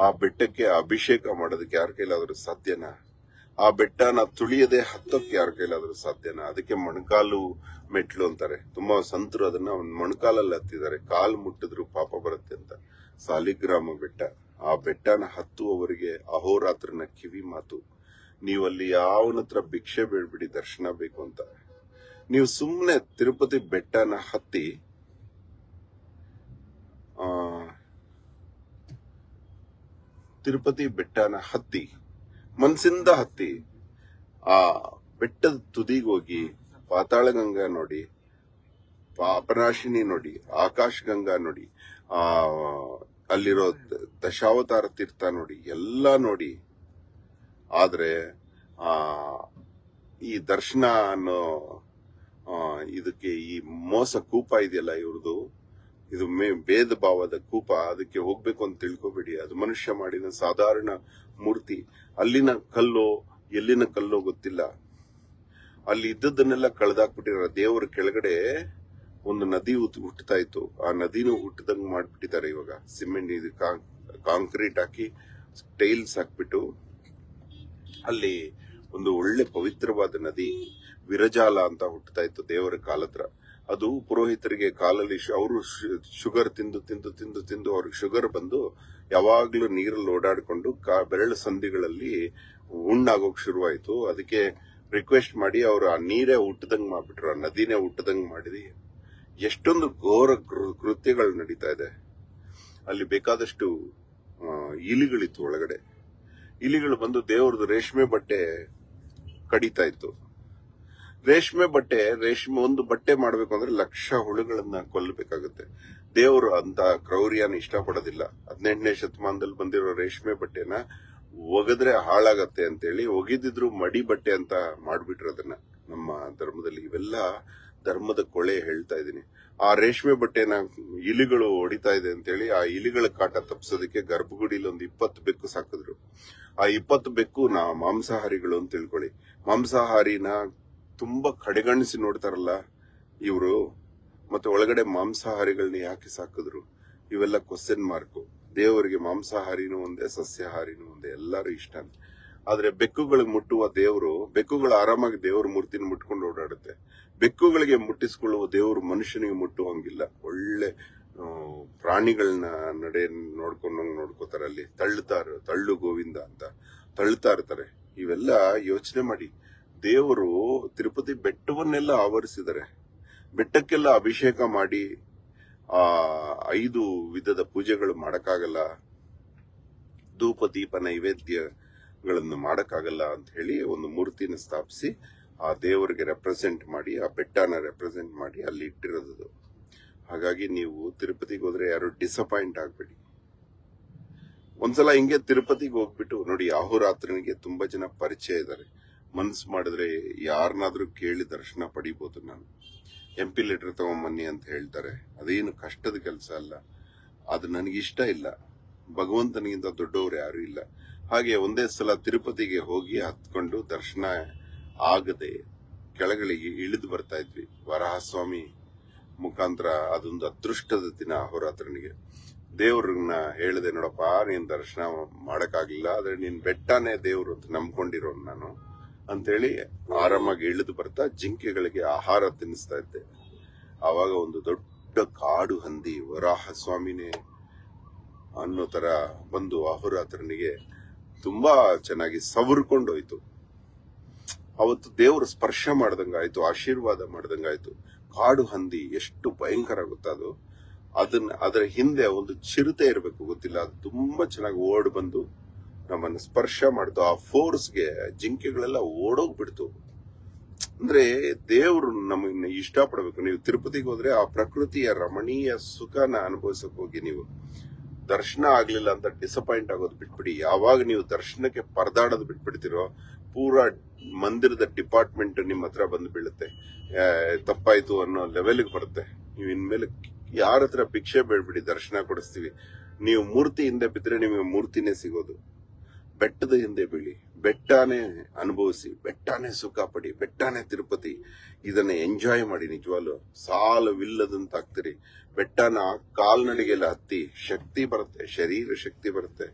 ಆ ಬೆಟ್ಟಕ್ಕೆ ಅಭಿಷೇಕ ಮಾಡೋದಕ್ಕೆ ಯಾರ ಕೈಲಾದ್ರೂ ಸಾಧ್ಯನಾ? ಆ ಬೆಟ್ಟನ ತುಳಿಯದೆ ಹತ್ತೋಕೆ ಯಾರ ಕೈಲಾದ್ರೂ ಸಾಧ್ಯನಾ? ಅದಕ್ಕೆ ಮೊಣಕಾಲು ಮೆಟ್ಲು ಅಂತಾರೆ. ತುಂಬಾ ಸಂತರು ಅದನ್ನ ಒಂದ್ ಮೊಣಕಾಲಲ್ಲಿ ಹತ್ತಿದ್ದಾರೆ. ಕಾಲು ಮುಟ್ಟಿದ್ರು ಪಾಪ ಬರುತ್ತೆ ಅಂತ. ಸಾಲಿಗ್ರಾಮ ಬೆಟ್ಟ. ಆ ಬೆಟ್ಟನ ಹತ್ತುವವರಿಗೆ ಅಹೋರಾತ್ರನ ಕಿವಿ ಮಾತು. ನೀವಲ್ಲಿ ಯಾವನ ಹತ್ರ ಭಿಕ್ಷೆ ಬೇಡ್ಬಿಡಿ, ದರ್ಶನ ಬೇಕು ಅಂತ. ನೀವು ಸುಮ್ಮನೆ ತಿರುಪತಿ ಬೆಟ್ಟನ ಹತ್ತಿ ತಿರುಪತಿ ಬೆಟ್ಟನ ಹತ್ತಿ ಮನ್ಸಿಂದ ಹತ್ತಿ ಆ ಬೆಟ್ಟದ ತುದಿಗೆ ಹೋಗಿ ಪಾತಾಳ ಗಂಗಾ ನೋಡಿ, ಪಾಪನಾಶಿನಿ ನೋಡಿ ಆಕಾಶ ಗಂಗಾ ನೋಡಿ, ಆ, ಅಲ್ಲಿರೋ ದಶಾವತಾರ ತೀರ್ಥ ನೋಡಿ, ಎಲ್ಲ ನೋಡಿ. ಆದರೆ, ಆ, ಈ ದರ್ಶನ ಅನ್ನೋ ಇದಕ್ಕೆ ಈ ಮೋಸ ಕೂಪ ಇದೆಯಲ್ಲ ಇವ್ರದ್ದು ಇದು ಮೇ ಭೇದ ಭಾವದ ಕೂಪ. ಅದಕ್ಕೆ ಹೋಗ್ಬೇಕು ಅಂತ ತಿಳ್ಕೊಬೇಡಿ. ಅದು ಮನುಷ್ಯ ಮಾಡಿದ ಸಾಧಾರಣ ಮೂರ್ತಿ. ಅಲ್ಲಿನ ಕಲ್ಲು, ಎಲ್ಲಿನ ಕಲ್ಲೋ ಗೊತ್ತಿಲ್ಲ. ಅಲ್ಲಿ ಇದ್ದದನ್ನೆಲ್ಲ ಕಳೆದಾಕ್ಬಿಟ್ಟಿರೋ ದೇವರ ಕೆಳಗಡೆ ಒಂದು ನದಿ ಹುಟ್- ಹುಟ್ಟುತ್ತಾ ಇತ್ತು. ಆ ನದಿನೂ ಹುಟ್ಟಿದಂಗೆ ಮಾಡ್ಬಿಟ್ಟಿದ್ದಾರೆ ಇವಾಗ. ಸಿಮೆಂಟ್ ಇದು ಕಾಂಕ್ರೀಟ್ ಹಾಕಿ ಟೈಲ್ಸ್ ಹಾಕ್ಬಿಟ್ಟು ಅಲ್ಲಿ ಒಂದು ಒಳ್ಳೆ ಪವಿತ್ರವಾದ ನದಿ ವಿರಜಾಲ ಅಂತ ಹುಟ್ಟುತ್ತಾ ಇತ್ತು ದೇವರ ಕಾಲತ್ರ ಅದು ಪುರೋಹಿತರಿಗೆ ಕಾಲಲ್ಲಿ ಅವರು ಶುಗರ್ ತಿಂದು ತಿಂದು ತಿಂದು ತಿಂದು ಅವ್ರಿಗೆ ಶುಗರ್ ಬಂದು ಯಾವಾಗ್ಲೂ ನೀರಲ್ಲಿ ಓಡಾಡಿಕೊಂಡು ಬೆರಳು ಸಂಧಿಗಳಲ್ಲಿ ಹುಣ್ಣಾಗೋಕ್ ಶುರುವಾಯಿತು. ಅದಕ್ಕೆ ರಿಕ್ವೆಸ್ಟ್ ಮಾಡಿ ಅವರು ಆ ನೀರೇ ಹುಟ್ಟದಂಗ್ ಮಾಡ್ಬಿಟ್ರು, ಆ ನದಿನೇ ಹುಟ್ಟದಂಗ್ ಮಾಡಿದಿ. ಎಷ್ಟೊಂದು ಘೋರ ಕೃತ್ಯಗಳು ನಡೀತಾ ಇದೆ. ಅಲ್ಲಿ ಬೇಕಾದಷ್ಟು ಇಲಿಗಳಿತ್ತು ಒಳಗಡೆ. ಇಲಿಗಳು ಬಂದು ದೇವ್ರದ್ದು ರೇಷ್ಮೆ ಬಟ್ಟೆ ಕಡಿತಾ ಇತ್ತು. ರೇಷ್ಮೆ ಬಟ್ಟೆ, ರೇಷ್ಮೆ ಒಂದು ಬಟ್ಟೆ ಮಾಡಬೇಕು ಅಂದ್ರೆ ಲಕ್ಷ ಹುಳುಗಳನ್ನ ಕೊಲ್ಲಬೇಕಾಗುತ್ತೆ ದೇವರು ಅಂತ ಕ್ರೌರ್ಯನ ಇಷ್ಟಪಡೋದಿಲ್ಲ. ಹದಿನೆಂಟನೇ ಶತಮಾನದಲ್ಲಿ ಬಂದಿರೋ ರೇಷ್ಮೆ ಬಟ್ಟೆನ ಒಗೆದ್ರೆ ಹಾಳಾಗತ್ತೆ ಅಂತೇಳಿ, ಒಗೆದಿದ್ರು ಮಡಿ ಬಟ್ಟೆ ಅಂತ ಮಾಡ್ಬಿಟ್ರು ಅದನ್ನ ನಮ್ಮ ಧರ್ಮದಲ್ಲಿ. ಇವೆಲ್ಲ ಧರ್ಮದ ಕೊಳೆ ಹೇಳ್ತಾ ಇದೀನಿ ಆ ರೇಷ್ಮೆ ಬಟ್ಟೆನ ಇಲಿಗಳು ಹೊಡಿತಾ ಇದೆ ಅಂತೇಳಿ ಆ ಇಲಿಗಳ ಕಾಟ ತಪ್ಪಿಸೋದಕ್ಕೆ ಗರ್ಭಗುಡಿಲಿ ಒಂದು ಇಪ್ಪತ್ತು ಬೆಕ್ಕು ಸಾಕಿದ್ರು. ಆ ಇಪ್ಪತ್ತು ಬೆಕ್ಕು ನಾ ಮಾಂಸಾಹಾರಿಗಳು ಅಂತ ತಿಳ್ಕೊಳ್ಳಿ. ಮಾಂಸಾಹಾರಿನ ತುಂಬಾ ಕಡೆಗಣಿಸಿ ನೋಡ್ತಾರಲ್ಲ ಇವರು ಮತ್ತೆ ಒಳಗಡೆ ಮಾಂಸಾಹಾರಿಗಳನ್ನ ಯಾಕೆ ಸಾಕಿದ್ರು? ಇವೆಲ್ಲ ಕ್ವಶನ್ ಮಾರ್ಕು ದೇವರಿಗೆ ಮಾಂಸಾಹಾರಿನೂ ಒಂದೇ, ಸಸ್ಯಾಹಾರಿನೂ ಒಂದೇ, ಎಲ್ಲರೂ ಇಷ್ಟ ಆದ್ರೆ ಬೆಕ್ಕುಗಳಿಗೆ ಮುಟ್ಟುವ ದೇವರು, ಬೆಕ್ಕುಗಳು ಆರಾಮಾಗಿ ದೇವರ ಮೂರ್ತಿನ ಮುಟ್ಕೊಂಡು ಓಡಾಡುತ್ತೆ. ಬೆಕ್ಕುಗಳಿಗೆ ಮುಟ್ಟಿಸಿಕೊಳ್ಳುವ ದೇವರು ಮನುಷ್ಯನಿಗೆ ಮುಟ್ಟುವಂಗಿಲ್ಲ. ಒಳ್ಳೆ ಪ್ರಾಣಿಗಳನ್ನ ನಡೆ ನೋಡ್ಕೊಂಡು ನೋಡ್ಕೋತಾರೆ ಅಲ್ಲಿ. ತಳ್ಳುತ್ತಾರ, ತಳ್ಳು ಗೋವಿಂದ ಅಂತ. ತಳ್ಳುತ್ತಾ ಇರ್ತಾರೆ. ಇವೆಲ್ಲ ಯೋಚನೆ ಮಾಡಿ. ದೇವರು ತಿರುಪತಿ ಬೆಟ್ಟವನ್ನೆಲ್ಲ ಆವರಿಸಿದ್ದಾರೆ. ಬೆಟ್ಟಕ್ಕೆಲ್ಲ ಅಭಿಷೇಕ ಮಾಡಿ, ಆ, ಐದು ವಿಧದ ಪೂಜೆಗಳು ಮಾಡಕ್ಕಾಗಲ್ಲ. ಧೂಪ, ದೀಪ, ನೈವೇದ್ಯಗಳನ್ನು ಮಾಡಕ್ಕಾಗಲ್ಲ ಅಂತ ಹೇಳಿ ಒಂದು ಮೂರ್ತಿನ ಸ್ಥಾಪಿಸಿ, ಆ ದೇವರಿಗೆ ರೆಪ್ರೆಸೆಂಟ್ ಮಾಡಿ, ಆ ಬೆಟ್ಟನ ರೆಪ್ರೆಸೆಂಟ್ ಮಾಡಿ ಅಲ್ಲಿ ಇಟ್ಟಿರೋದು ಹಾಗಾಗಿ ನೀವು ತಿರುಪತಿಗೆ ಹೋದ್ರೆ ಯಾರು ಡಿಸಪಾಯಿಂಟ್ ಆಗ್ಬೇಡಿ. ಒಂದ್ಸಲ ಹಿಂಗೆ ತಿರುಪತಿಗೆ ಹೋಗ್ಬಿಟ್ಟು ನೋಡಿ ಅಹೋರಾತ್ರನಿಗೆ ತುಂಬಾ ಜನ ಪರಿಚಯ ಇದ್ದಾರೆ. ಮನ್ಸು ಮಾಡಿದ್ರೆ ಯಾರನ್ನಾದ್ರೂ ಕೇಳಿ ದರ್ಶನ ಪಡಿಬೋದು ನಾನು. ಎಂ ಪಿ ಲೆಟರ್ ತಗೊಂಬನ್ನಿ ಅಂತ ಹೇಳ್ತಾರೆ. ಅದೇನು ಕಷ್ಟದ ಕೆಲಸ ಅಲ್ಲ. ಅದು ನನಗೆ ಇಷ್ಟ ಇಲ್ಲ. ಭಗವಂತನಿಗಿಂತ ದೊಡ್ಡವರು ಯಾರು ಇಲ್ಲ. ಹಾಗೆ ಒಂದೇ ಸಲ ತಿರುಪತಿಗೆ ಹೋಗಿ ಹತ್ಕೊಂಡು ದರ್ಶನ ಆಗದೆ ಕೆಳಗಳಿಗೆ ಇಳಿದು ಬರ್ತಾ ಇದ್ವಿ. ವರಹಸ್ವಾಮಿ ಮುಖಾಂತರ ಅದೊಂದು ಅದೃಷ್ಟದ ದಿನ ಅಹೋರಾತ್ರನಿಗೆ. ದೇವ್ರನ್ನ ಹೇಳಿದೆ ನೋಡಪ್ಪ, ನೀನ್ ದರ್ಶನ ಮಾಡಕ್ಕಾಗ್ಲಿಲ್ಲ ಆದ್ರೆ ನೀನ್ ಬೆಟ್ಟನೇ ದೇವ್ರು ಅಂತ ನಂಬ್ಕೊಂಡಿರೋ ನಾನು. ಅಂತೇಳಿ ಆರಾಮಾಗಿ ಇಳಿದು ಬರ್ತಾ ಜಿಂಕೆಗಳಿಗೆ ಆಹಾರ ತಿನ್ನಿಸ್ತಾ ಇದ್ದೆ. ಆವಾಗ ಒಂದು ದೊಡ್ಡ ಕಾಡು ಹಂದಿ ವರಾಹ ಸ್ವಾಮಿನೇ ಅನ್ನೋ ತರ ಬಂದು ಅಹೋರಾತ್ರನಿಗೆ ತುಂಬಾ ಚೆನ್ನಾಗಿ ಸವರ್ಕೊಂಡೋಯ್ತು. ಅವತ್ತು ದೇವರು ಸ್ಪರ್ಶ ಮಾಡ್ದಂಗಾಯ್ತು, ಆಶೀರ್ವಾದ ಮಾಡ್ದಂಗಾಯ್ತು. ಕಾಡು ಹಂದಿ ಎಷ್ಟು ಭಯಂಕರ ಗೊತ್ತದು ಅದನ್ನ, ಅದರ ಹಿಂದೆ ಒಂದು ಚಿರತೆ ಇರಬೇಕು, ಗೊತ್ತಿಲ್ಲ. ಅದು ತುಂಬಾ ಚೆನ್ನಾಗಿ ಓಡ್ ಬಂದು ನಮ್ಮನ್ನು ಸ್ಪರ್ಶ ಮಾಡ್ತು ಆ ಫೋರ್ಸ್ಗೆ ಜಿಂಕೆಗಳೆಲ್ಲ ಓಡೋಗ್ಬಿಡ್ತು. ಅಂದ್ರೆ ದೇವರು ನಮ್ಮನ್ನ ಇಷ್ಟ ಪಡ್ಬೇಕು ನೀವು ತಿರುಪತಿಗೆ ಹೋದ್ರೆ ಆ ಪ್ರಕೃತಿಯ ರಮಣೀಯ ಸುಖನ ಅನುಭವಿಸಕ್ ಹೋಗಿ ನೀವು ದರ್ಶನ ಆಗ್ಲಿಲ್ಲ ಅಂತ ಡಿಸಪಾಯಿಂಟ್ ಆಗೋದು ಬಿಟ್ಬಿಡಿ. ಯಾವಾಗ ನೀವು ದರ್ಶನಕ್ಕೆ ಪರದಾಡೋದು ಬಿಟ್ಬಿಡ್ತಿರೋ, ಪೂರಾ ಮಂದಿರದ ಡಿಪಾರ್ಟ್ಮೆಂಟ್ ನಿಮ್ಮ ಹತ್ರ ಬಂದು ಬೀಳುತ್ತೆ. ತಪ್ಪಾಯ್ತು ಅನ್ನೋ ಲೆವೆಲ್ಗೆ ಬರುತ್ತೆ. ನೀವು ಇನ್ಮೇಲೆ ಯಾರ ಹತ್ರ ಭಿಕ್ಷೆ ಬೇಡ್ಬಿಡಿ, ದರ್ಶನ ಕೊಡಿಸ್ತೀವಿ. ನೀವು ಮೂರ್ತಿ ಹಿಂದೆ ಬಿದ್ರೆ ನಿಮಗೆ ಮೂರ್ತಿನೇ ಸಿಗೋದು. ಬೆಟ್ಟದ ಹಿಂದೆ ಬೀಳಿ, ಬೆಟ್ಟನೇ ಅನುಭವಿಸಿ, ಬೆಟ್ಟನೇ ಸುಖ ಪಡಿ, ಬೆಟ್ಟನೇ ತಿರುಪತಿ, ಇದನ್ನ ಎಂಜಾಯ್ ಮಾಡಿ ನಿಜವಾಗ್ಲು. ಸಾಲವಿಲ್ಲದಂತ ಆಗ್ತೀರಿ. ಬೆಟ್ಟನ ಕಾಲ್ನಡಿಗೆಲ್ಲ ಹತ್ತಿ ಶಕ್ತಿ ಬರುತ್ತೆ, ಶರೀರ ಶಕ್ತಿ ಬರುತ್ತೆ.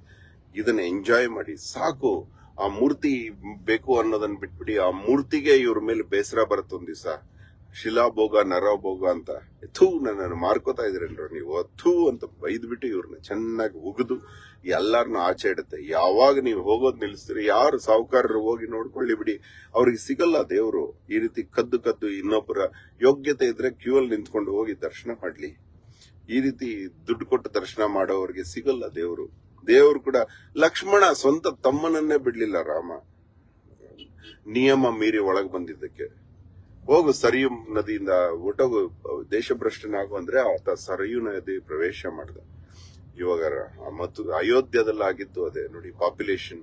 ಇದನ್ನ ಎಂಜಾಯ್ ಮಾಡಿ. ಸಾಕು, ಆ ಮೂರ್ತಿ ಬೇಕು ಅನ್ನೋದನ್ನ ಬಿಟ್ಬಿಡಿ. ಆ ಮೂರ್ತಿಗೆ ಇವ್ರ ಮೇಲೆ ಬೇಸರ ಬರುತ್ತೆ ಒಂದ್ ದಿವಸ. ಶಿಲಾಭೋಗ, ನರಭೋಗ ಅಂತ. ಥೂ, ನನ್ನನ್ನು ಮಾರ್ಕೋತಾ ಇದ್ರೇನ್ರ ನೀವು. ಥೂ ಅಂತ ಬೈದ್ಬಿಟ್ಟು ಇವ್ರನ್ನ ಚೆನ್ನಾಗಿ ಉಗಿದು ಎಲ್ಲಾರನ್ನೂ ಆಚೆ ಇಡುತ್ತೆ. ಯಾವಾಗ ನೀವು ಹೋಗೋದ್ ನಿಲ್ಲಿಸ್ತೀರಿ, ಯಾರು ಸಾಹುಕಾರರು ಹೋಗಿ ನೋಡ್ಕೊಳ್ಳಿ ಬಿಡಿ. ಅವ್ರಿಗೆ ಸಿಗಲ್ಲ ದೇವರು. ಈ ರೀತಿ ಕದ್ದು ಕದ್ದು ಇನ್ನೊಬ್ಬರ ಯೋಗ್ಯತೆ ಇದ್ರೆ ಕ್ಯೂ ಅಲ್ಲಿ ನಿಂತ್ಕೊಂಡು ಹೋಗಿ ದರ್ಶನ ಮಾಡ್ಲಿ. ಈ ರೀತಿ ದುಡ್ಡು ಕೊಟ್ಟು ದರ್ಶನ ಮಾಡೋವ್ರಿಗೆ ಸಿಗಲ್ಲ ದೇವರು. ದೇವರು ಕೂಡ ಲಕ್ಷ್ಮಣ ಸ್ವಂತ ತಮ್ಮನನ್ನೇ ಬಿಡ್ಲಿಲ್ಲ ರಾಮ. ನಿಯಮ ಮೀರಿ ಒಳಗೆ ಬಂದಿದ್ದಕ್ಕೆ. ಹೋಗು ಸರಿಯು ನದಿಯಿಂದ ಒಟ್ಟೋಗು ದೇಶಭ್ರಷ್ಟನಾಗು ಅಂದ್ರೆ ಆತ ಸರಿಯು ನದಿ ಪ್ರವೇಶ ಮಾಡ್ದ. ಇವಾಗ ಮತ್ತು ಅಯೋಧ್ಯದಲ್ಲಿ ಆಗಿದ್ದು ಅದೇ ನೋಡಿ ಪಾಪ್ಯುಲೇಷನ್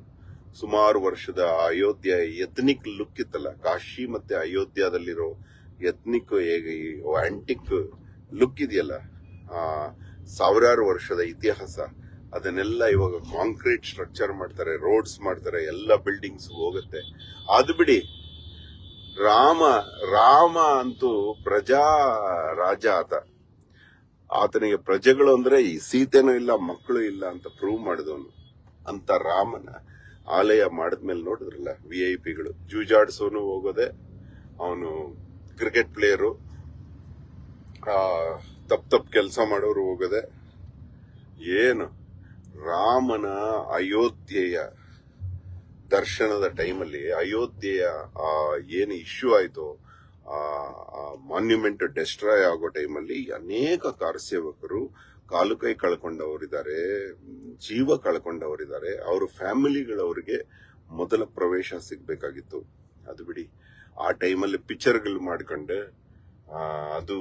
ಸುಮಾರು ವರ್ಷದ ಅಯೋಧ್ಯ ಎತ್ನಿಕ್ ಲುಕ್ ಇತ್ತಲ್ಲ, ಕಾಶಿ ಮತ್ತೆ ಅಯೋಧ್ಯದಲ್ಲಿರೋ ಎತ್ನಿಕ್ ಹೇಗೆ ಆಂಟಿಕ್ ಲುಕ್ ಇದೆಯಲ್ಲ, ಆ, ಸಾವಿರಾರು ವರ್ಷದ ಇತಿಹಾಸ, ಅದನ್ನೆಲ್ಲ ಇವಾಗ ಕಾಂಕ್ರೀಟ್ ಸ್ಟ್ರಕ್ಚರ್ ಮಾಡ್ತಾರೆ ರೋಡ್ಸ್ ಮಾಡ್ತಾರೆ, ಎಲ್ಲ ಬಿಲ್ಡಿಂಗ್ಸ್ ಹೋಗುತ್ತೆ. ಅದು ಬಿಡಿ, ರಾಮ ರಾಮ ಅಂತೂ ಪ್ರಜಾ ರಾಜ ಆತ ಆತನಿಗೆ ಪ್ರಜೆಗಳು ಅಂದ್ರೆ ಈ ಸೀತೆನೂ ಇಲ್ಲ, ಮಕ್ಕಳು ಇಲ್ಲ ಅಂತ ಪ್ರೂವ್ ಮಾಡಿದವನು. ಅಂತ ರಾಮನ ಆಲಯ ಮಾಡಿದ್ಮೇಲೆ ನೋಡಿದ್ರಲ್ಲ ವಿ ಐ ಪಿಗಳು ಜೂಜಾಡ್ಸೋನು ಹೋಗೋದೆ, ಅವನು ಕ್ರಿಕೆಟ್ ಪ್ಲೇಯರು ತಪ್ ತಪ್ ಕೆಲಸ ಮಾಡೋರು ಹೋಗೋದೆ. ಏನು? ರಾಮನ ಅಯೋಧ್ಯೆಯ ದರ್ಶನದ ಟೈಮಲ್ಲಿ ಅಯೋಧ್ಯೆಯ ಏನು ಇಶ್ಯೂ ಆಯ್ತು ಮಾನ್ಯುಮೆಂಟ್ ಡೆಸ್ಟ್ರಾಯ್ ಆಗೋ ಟೈಮಲ್ಲಿ ಅನೇಕ ಕಾರ್ಸೇವಕರು ಕಾಲು ಕೈ ಕಳ್ಕೊಂಡವರಿದ್ದಾರೆ ಜೀವ ಕಳ್ಕೊಂಡವರಿದ್ದಾರೆ ಅವ್ರ ಫ್ಯಾಮಿಲಿಗಳವರಿಗೆ ಮೊದಲ ಪ್ರವೇಶ ಸಿಗಬೇಕಾಗಿತ್ತು. ಅದು ಬಿಡಿ, ಆ ಟೈಮಲ್ಲಿ ಪಿಕ್ಚರ್ಗಳು ಮಾಡ್ಕೊಂಡು ಅದು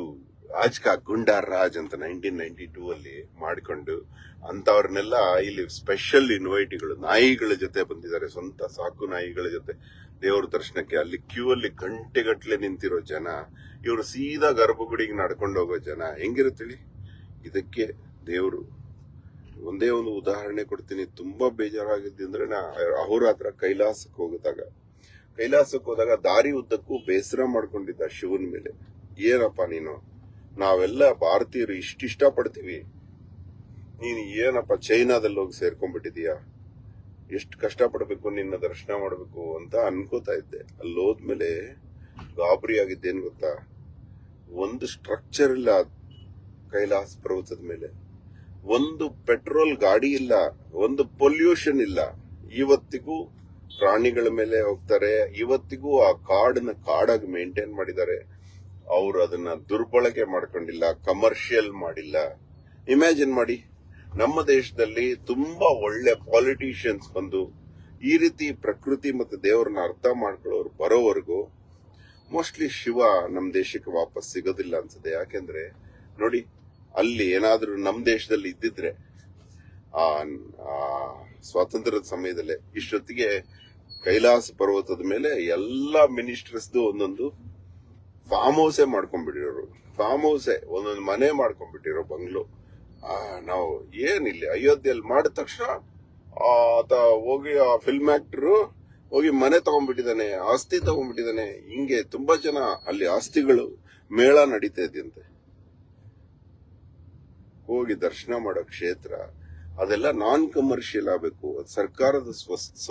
ರಾಜ್ ಕಾ ಗುಂಡಾ ರಾಜ್ ಅಂತ ನೈನ್ಟೀನ್ ನೈನ್ಟಿ ಟೂ ಅಲ್ಲಿ ಮಾಡ್ಕೊಂಡು ಅಂತವ್ರನ್ನೆಲ್ಲ ಇಲ್ಲಿ ಸ್ಪೆಷಲ್ ಇನ್ವೈಟಿಗಳು ನಾಯಿಗಳ ಜೊತೆ ಬಂದಿದ್ದಾರೆ. ಸ್ವಂತ ಸಾಕು ನಾಯಿಗಳ ಜೊತೆ. ದೇವ್ರ ದರ್ಶನಕ್ಕೆ ಅಲ್ಲಿ ಕ್ಯೂ ಅಲ್ಲಿ ಗಂಟೆಗಟ್ಟಲೆ ನಿಂತಿರೋ ಜನ, ಇವರು ಸೀದಾ ಗರ್ಭಗುಡಿಗೆ ನಡ್ಕೊಂಡು ಹೋಗೋ ಜನ. ಹೆಂಗಿರುತ್ತೇಳಿ ಇದಕ್ಕೆ ದೇವರು ಒಂದೇ ಒಂದು ಉದಾಹರಣೆ ಕೊಡ್ತೀನಿ. ತುಂಬಾ ಬೇಜಾರಾಗಿದ್ದಂದ್ರೆ ನಾ ಅಹೋರಾತ್ರ ಕೈಲಾಸಕ್ಕೆ ಹೋಗಿದಾಗ ಕೈಲಾಸಕ್ಕೆ ಹೋದಾಗ ದಾರಿ ಉದ್ದಕ್ಕೂ ಬೇಸರ ಮಾಡ್ಕೊಂಡಿದ್ದ ಶಿವನ ಮೇಲೆ. ಏನಪ್ಪ ನೀನು? ನಾವೆಲ್ಲ ಭಾರತೀಯರು ಇಷ್ಟಿಷ್ಟ ಪಡ್ತೀವಿ ನೀನು ಏನಪ್ಪ ಚೈನಾದಲ್ಲಿ ಹೋಗಿ ಸೇರ್ಕೊಂಡ್ಬಿಟ್ಟಿದೀಯಾ? ಎಷ್ಟು ಕಷ್ಟಪಡಬೇಕು, ನಿನ್ನ ದರ್ಶನ ಮಾಡಬೇಕು ಅಂತ ಅನ್ಕೋತಾ ಇದ್ದೆ. ಅಲ್ಲಿ ಹೋದ್ಮೇಲೆ ಗಾಬರಿ ಆಗಿದ್ದೇನು ಗೊತ್ತಾ? ಒಂದು ಸ್ಟ್ರಕ್ಚರ್ ಇಲ್ಲ ಕೈಲಾಸ ಪರ್ವತದ ಮೇಲೆ. ಒಂದು ಪೆಟ್ರೋಲ್ ಗಾಡಿ ಇಲ್ಲ, ಒಂದು ಪೊಲ್ಯೂಷನ್ ಇಲ್ಲ. ಇವತ್ತಿಗೂ ಪ್ರಾಣಿಗಳ ಮೇಲೆ ಹೋಗ್ತಾರೆ. ಇವತ್ತಿಗೂ ಆ ಕಾಡನ್ನ ಕಾಡಾಗಿ ಮೇಂಟೈನ್ ಮಾಡಿದ್ದಾರೆ. ಅವರು ಅದನ್ನ ದುರ್ಬಳಕೆ ಮಾಡ್ಕೊಂಡಿಲ್ಲ ಕಮರ್ಷಿಯಲ್ ಮಾಡಿಲ್ಲ. ಇಮ್ಯಾಜಿನ್ ಮಾಡಿ. ನಮ್ಮ ದೇಶದಲ್ಲಿ ತುಂಬಾ ಒಳ್ಳೆ ಪಾಲಿಟಿಷಿಯನ್ಸ್ ಬಂದು ಈ ರೀತಿ ಪ್ರಕೃತಿ ಮತ್ತು ದೇವರನ್ನ ಅರ್ಥ ಮಾಡ್ಕೊಳ್ಳೋರು ಬರೋವರೆಗೂ ಮೋಸ್ಟ್ಲಿ ಶಿವ ನಮ್ಮ ದೇಶಕ್ಕೆ ವಾಪಸ್ ಸಿಗೋದಿಲ್ಲ ಅನ್ಸುತ್ತೆ. ಯಾಕೆಂದ್ರೆ ನೋಡಿ, ಅಲ್ಲಿ ಏನಾದ್ರೂ ನಮ್ಮ ದೇಶದಲ್ಲಿ ಇದ್ದಿದ್ರೆ ಆ ಸ್ವಾತಂತ್ರ್ಯದ ಸಮಯದಲ್ಲೇ ಇಷ್ಟೊತ್ತಿಗೆ ಕೈಲಾಸ ಪರ್ವತದ ಮೇಲೆ ಎಲ್ಲಾ ಮಿನಿಸ್ಟರ್ಸ್ದು ಒಂದೊಂದು ಫಾರ್ಮ್ ಹೌಸೇ ಮಾಡ್ಕೊಂಡ್ಬಿಟ್ಟಿರೋರು. ಫಾರ್ಮ್ ಹೌಸೇ ಒಂದೊಂದು ಮನೆ ಮಾಡ್ಕೊಂಡ್ಬಿಟ್ಟಿರೋ ಬಂಗ್ಲು. ನಾವು ಏನಿಲ್ಲ ಅಯೋಧ್ಯೆಯಲ್ಲಿ ಮಾಡಿದ ತಕ್ಷಣ ಆತ ಹೋಗಿ ಆ ಫಿಲ್ಮ್ ಆಕ್ಟರ್ ಹೋಗಿ ಮನೆ ತಗೊಂಡ್ಬಿಟ್ಟಿದ್ದಾನೆ, ಆಸ್ತಿ ತಗೊಂಡ್ಬಿಟ್ಟಿದ್ದಾನೆ. ಹಿಂಗೆ ತುಂಬಾ ಜನ ಅಲ್ಲಿ ಆಸ್ತಿಗಳು ಮೇಳ ನಡೀತಾ ಇದೆಯಂತೆ. ಹೋಗಿ ದರ್ಶನ ಮಾಡೋ ಕ್ಷೇತ್ರ, ಅದೆಲ್ಲ ನಾನ್ ಕಮರ್ಷಿಯಲ್ ಆಗಬೇಕು. ಅದು ಸರ್ಕಾರದ ಸ್ವ-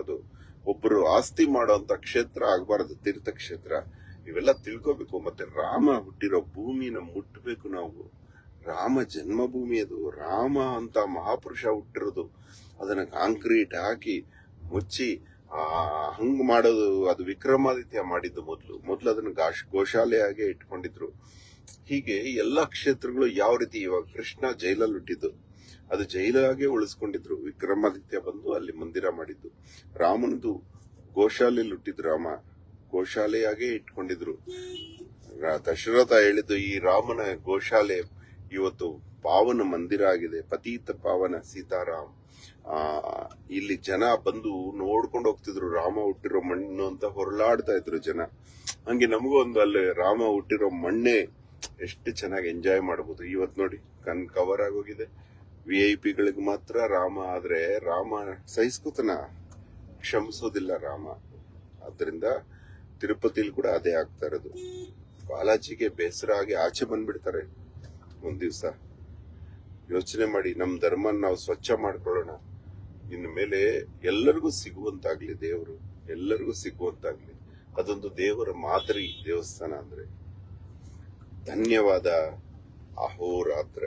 ಅದು ಒಬ್ಬರು ಆಸ್ತಿ ಮಾಡೋಂತ ಕ್ಷೇತ್ರ ಆಗಬಾರದು ತೀರ್ಥಕ್ಷೇತ್ರ ಇವೆಲ್ಲ ತಿಳ್ಕೋಬೇಕು. ಮತ್ತೆ ರಾಮ ಹುಟ್ಟಿರೋ ಭೂಮಿನ ಮುಟ್ಟಬೇಕು ನಾವು. ರಾಮ ಜನ್ಮಭೂಮಿ ಅದು ರಾಮ ಅಂತ ಮಹಾಪುರುಷ ಹುಟ್ಟಿರೋದು. ಅದನ್ನ ಕಾಂಕ್ರೀಟ್ ಹಾಕಿ ಮುಚ್ಚಿ, ಆ ಹಂಗ್ ಮಾಡೋದು, ಅದು ವಿಕ್ರಮಾದಿತ್ಯ ಮಾಡಿದ್ದು ಮೊದಲು. ಮೊದಲು ಅದನ್ನ ಗಾಶ್ ಗೋಶಾಲೆಯಾಗೆ ಇಟ್ಕೊಂಡಿದ್ರು. ಹೀಗೆ ಎಲ್ಲ ಕ್ಷೇತ್ರಗಳು ಯಾವ ರೀತಿ ಇವಾಗ ಕೃಷ್ಣ ಜೈಲಲ್ಲಿ ಹುಟ್ಟಿದ್ದು, ಅದು ಜೈಲಾಗೆ ಉಳಿಸ್ಕೊಂಡಿದ್ರು. ವಿಕ್ರಮಾದಿತ್ಯ ಬಂದು ಅಲ್ಲಿ ಮಂದಿರ ಮಾಡಿದ್ದು. ರಾಮನದು ಗೋಶಾಲೆಯಲ್ಲಿ ಹುಟ್ಟಿದ್ರು ರಾಮ. ಗೋಶಾಲೆಯಾಗೆ ಇಟ್ಕೊಂಡಿದ್ರು. ದಶರಥ ಹೇಳಿದ್ದು ಈ ರಾಮನ ಗೋಶಾಲೆ ಇವತ್ತು ಪಾವನ ಮಂದಿರ ಆಗಿದೆ. ಪತೀತ ಪಾವನ ಸೀತಾರಾಮ್. ಆ, ಇಲ್ಲಿ ಜನ ಬಂದು ನೋಡ್ಕೊಂಡು ಹೋಗ್ತಿದ್ರು. ರಾಮ ಹುಟ್ಟಿರೋ ಮಣ್ಣು ಅಂತ ಹೊರಲಾಡ್ತಾ ಇದ್ರು ಜನ. ಹಂಗೆ ನಮಗೂ ಒಂದು ಅಲ್ಲಿ ರಾಮ ಹುಟ್ಟಿರೋ ಮಣ್ಣೆ ಎಷ್ಟು ಚೆನ್ನಾಗಿ ಎಂಜಾಯ್ ಮಾಡಬಹುದು ಇವತ್ತು ನೋಡಿ, ಕಣ್ ಕವರ್ ಆಗೋಗಿದೆ. ವಿ ಐ ಪಿಗಳಿಗೆ ಮಾತ್ರ ರಾಮ, ಆದ್ರೆ ರಾಮ ಸಹಿಸ್ಕೋತನ ಕ್ಷಮಿಸೋದಿಲ್ಲ ರಾಮ. ಆದ್ರಿಂದ ತಿರುಪತಿಲಿ ಕೂಡ ಅದೇ ಆಗ್ತಾ ಇರೋದು. ಬಾಲಾಜಿಗೆ ಬೇಸರ ಆಗಿ ಆಚೆ ಬಂದ್ಬಿಡ್ತಾರೆ. ಒಂದ್ ದಿವ್ಸ ಯೋಚನೆ ಮಾಡಿ, ನಮ್ ಧರ್ಮ ನಾವು ಸ್ವಚ್ಛ ಮಾಡ್ಕೊಳ್ಳೋಣ. ಇನ್ನು ಮೇಲೆ ಎಲ್ಲರಿಗೂ ಸಿಗುವಂತಾಗ್ಲಿ ದೇವರು, ಎಲ್ಲರಿಗೂ ಸಿಗುವಂತಾಗ್ಲಿ. ಅದೊಂದು ದೇವರ ಮಾದರಿ ದೇವಸ್ಥಾನ ಅಂದ್ರೆ. ಧನ್ಯವಾದ. ಅಹೋರಾತ್ರ.